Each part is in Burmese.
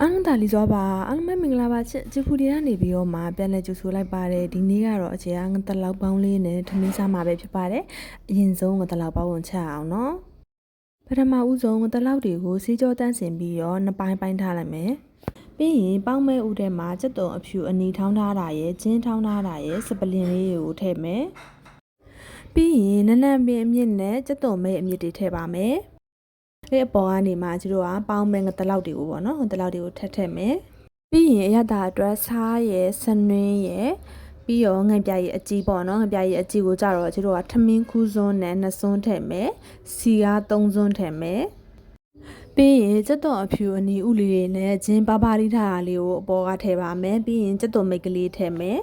အားလုံးဒါလီစောပါအားလုံးပဲမင်္ဂလာပါချစ်ဂျပူတွေကနေပြီးတော့မှပြန်လဲကြိုဆိုလိုက်ပါတယ်ဒီနေ့ကတော့အခြေအငတလောက်ပေါင်းလေးနဲ့ထမင်းစားမှာပဲဖြစ်ပါတယ်အရင်ဆုံးငတလောက်ပေါင်းဝင်ချက်အောင်နော်ပထမဦးဆုံးငတလောက်တွေကိုစီးကြောတန်းစင်ပြီးတော့နှစ်ပိုင်းပိုင်းထားလိုက်မယ်ပြီးရင်ပေါင်းမဲဥထဲမှာစက်တုံအဖြူအနီထောင်းထားတာရဲ့ဂျင်းထောင်းထားတာရဲ့စပလင်လေးကိုထည့်မယ်ပြီးရင်နနံပင်အမြင့်နဲ့စက်တုံမဲအမြင့်တွေထည့်ပါမယ် အဲ့အပေါ်ကနေမှကျတို့ကပေါင်းမဲငတလောက်တွေကိုပေါ့နော်ငတလောက်တွေကိုထက်ထက်မယ်ပြီးရင်အရသာအတွက်စားရယ်ဆနွင်းရယ်ပြီးတော့ငပြရည်အကြီးပေါ့နော်ငပြရည်အကြီးကိုကြတော့ကျတို့ကထမင်းခူးစွန်းနဲ့နှစ်စွန်းထည့်မယ်စီကားသုံးစွန်းထည့်မယ်ပြီးရင်စက်တော်အဖြူအနီဥလေးတွေနဲ့ဂျင်းပါပါလိထားတာလေးကိုအပေါ်ကထည့်ပါမယ်ပြီးရင်စက်တော်မိတ်ကလေးထည့်မယ်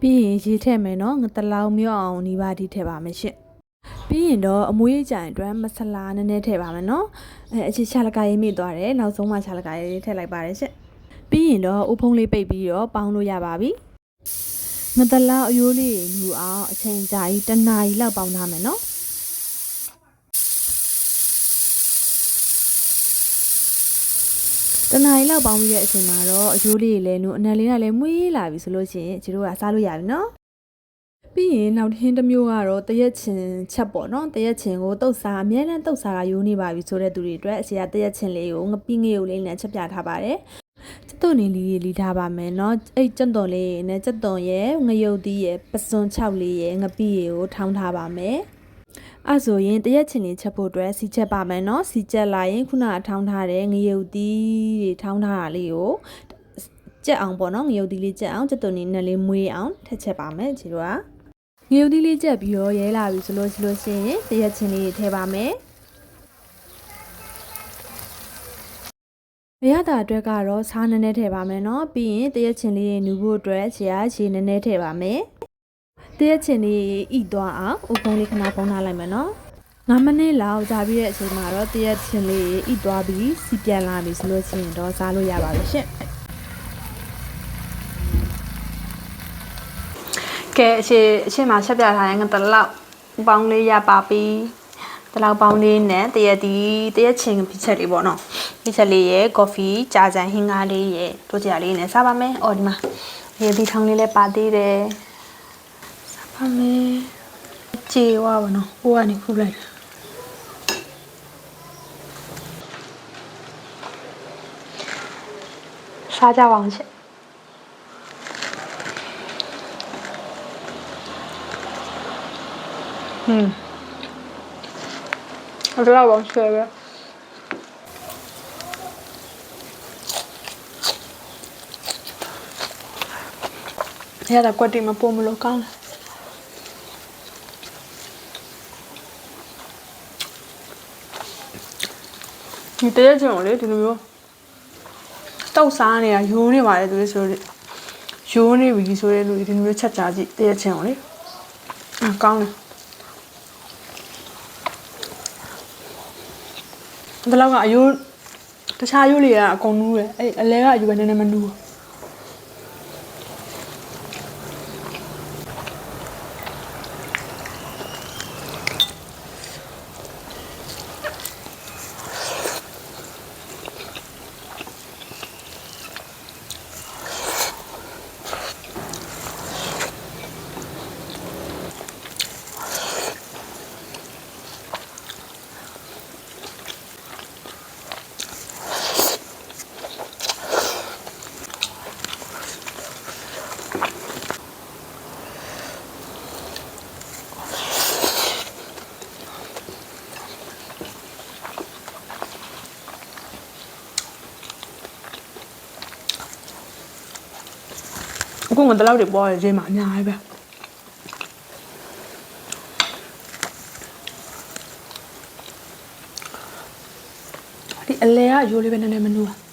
ပြီးရင်ရေထည့်မယ်နော်ငတလောက်မြော့အောင်ဒီပါဒီထည့်ပါမယ်ရှင့် ပြီးရင်တော့အမွေးကြိုင်အတွက်မဆလာနည်းနည်းထည့်ပါမယ်နော်အဲအချစ်ချလကရေးမိသွားတယ်နောက်ဆုံးမှချလကရေးထည့်လိုက်ပါတယ်ရှင့်ပြီးရင်တော့ဥဖုံးလေးပိတ်ပြီးတော့ပေါင်းလို့ရပါပြီငတလောက်အယိုးလေးလူအောင်အချိန်ကြာကြီးတစ်နာရီလောက်ပေါင်းထားမယ်နော်တနားရီလောက်ပေါင်းပြီးတဲ့အချိန်မှာတော့အယိုးလေးတွေလည်းနုအနံလေးကလည်းမွေးလာပြီဆိုလို့ရှိရင်ကျတို့ကစားလို့ရပြီနော် ပြီးရင်နောက်ထင်းတစ်မျိုးကတော့တရက်ချင်ချက်ပေါ့နော်တရက်ချင်ကိုတုတ်စားအများနဲ့တုတ်စားကယူနေပါပြီဆိုတဲ့သူတွေအတွက်အစီအတရက်ချင်လေးကိုငပိငယ်ကိုလေးနဲ့ချက်ပြထားပါတယ်ကျက်သွန်နေလေးလေးထားပါမယ်เนาะအဲ့ကျက်သွန်လေးနဲ့ကျက်သွန်ရဲ့ငရုတ်သီးရဲ့ပစွန်6လေးရဲ့ငပိရေကိုထောင်းထားပါမယ်အဲ့ဆိုရင်တရက်ချင်လေးချက်ဖို့အတွက်စီချက်ပါမယ်เนาะစီချက်လာရင်ခုနကထောင်းထားတဲ့ငရုတ်သီးတွေထောင်းထားတာလေးကိုကြက်အောင်ပေါ့နော်ငရုတ်သီးလေးကြက်အောင်ကျက်သွန်နေနဲ့လေးမွေးအောင်ထက်ချက်ပါမယ်ဒီလိုက ငရုတ်သီးလေးချက်ပြီးတော့ရဲလာပြီဆိုလို့ဆိုလို့ရှိရင်တရက်ချင်းလေးထည့်ပါမယ်။မရတာအတွက်ကတော့စားနည်းနည်းထည့်ပါမယ်နော်။ပြီးရင်တရက်ချင်းလေးနူဖို့အတွက်ခြေအားခြေနည်းနည်းထည့်ပါမယ်။တရက်ချင်းလေးဤသွားအောင်ဥပုံလေးခဏပုံထားလိုက်မယ်နော်။9မိနစ်လောက်ကြာပြီးတဲ့အချိန်မှာတော့တရက်ချင်းလေးဤသွားပြီးစီပြန်လာပြီဆိုလို့ရှိရင်တော့စားလို့ရပါပြီရှင့်။ ကဲအရှိအရှိမှာချက်ပြထားတဲ့ငါတလောက်ပေါင်းလေးရပါပြီတလောက်ပေါင်းလေးနဲ့တရက်ဒီတရက်ချင်းဖိချက်လေးပေါ့နော်ဖိချက်လေးရဲ့ကော်ဖီကြာကြံဟင်းကားလေးရဲ့တို့ကြလေးနဲ့စားပါမယ်အော်ဒီမှာရေဒီထောင်းလေးလည်းပါသေးတယ်စားပါမယ်ကြေဝါပါနော်ဟိုကနေခုလိုက်တာစားကြပါအောင်ချက် อืมเราจะเล่าลองเชยไหมเนี่ยแต่กว่าดีมาปูมาโลกันเลยဒီတရက်ချင်းကိုလေဒီလိုမျိုးတောက်စားနေတာယိုးနေပါတယ်သူလေးဆိုတော့ယိုးနေပြီဆိုတဲ့လူဒီလိုမျိုးချက်ချာကြည့်တရက်ချင်းကိုလေအကောင်းတယ် ဘယ်လောက်ကအယိုးတခြားယိုးတွေကအကုန်နူးတယ်အဲ့အလဲကအယိုးပဲနည်းနည်းမနူးဘူး အခုငါတလောက်တွေပေါ်ရခြင်းမှာအများကြီးပဲဒီအလဲကအယိုးလေးပဲနည်းနည်းမနူးဘူး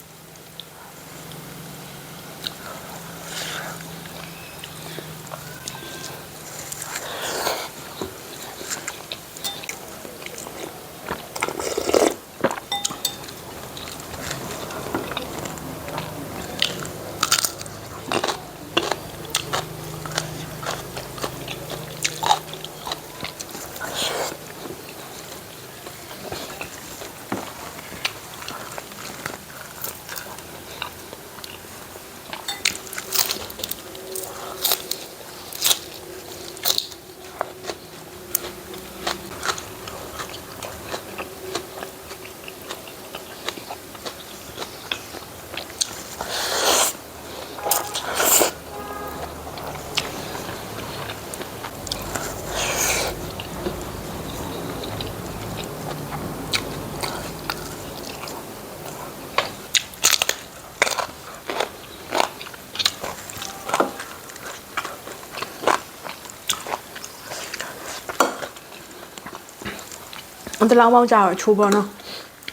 တလောင်းပေါင်းကြတော့အချိုးပေါ့နော်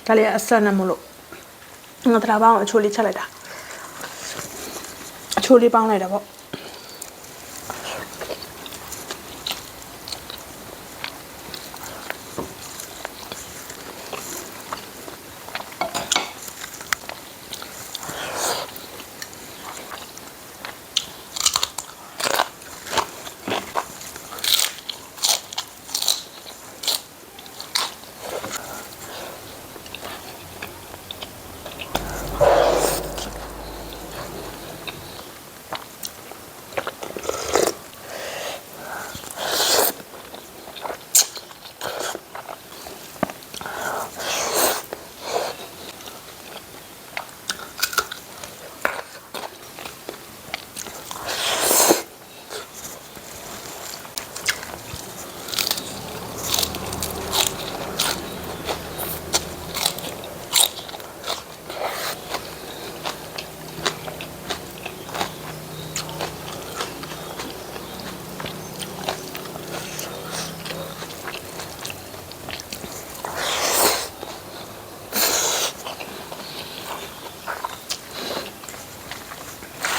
ဒါလေးအဆက်နဲ့မလို့ငါတလောင်းပေါင်းအချိုးလေးချက်လိုက်တာအချိုးလေးပေါင်းလိုက်တာပေါ့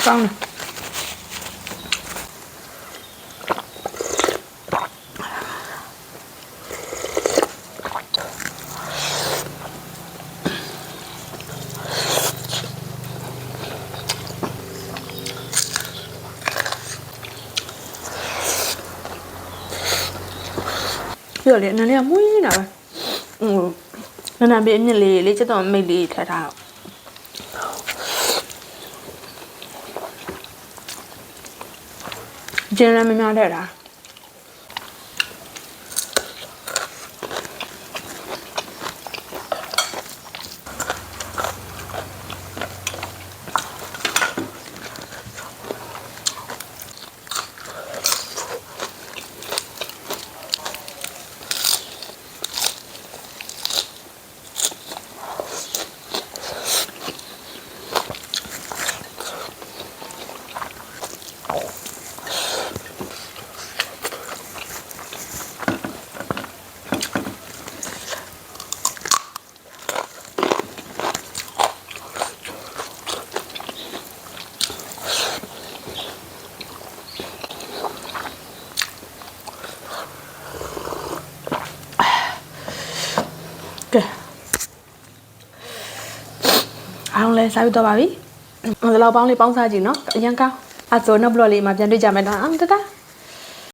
ကောင်းတယ်ပြတောလေနည်းနည်းမွေးနေတာပဲဟိုနည်းနည်းပြအ မြင့်လေးလေးချက်တော့ ကျင်းလည်းမများတဲ့တာကဲအောင်လဲစားပြီးတော့ပါပြီ။ဒီလောက်ပေါင်းလေးပေါင်းစားကြည့်နော်။အရင်ကောင်း။အဆိုနောက်ဘလော့လေးမှာပြန်တွေ့ကြမယ်တော့။အမ်တတာ။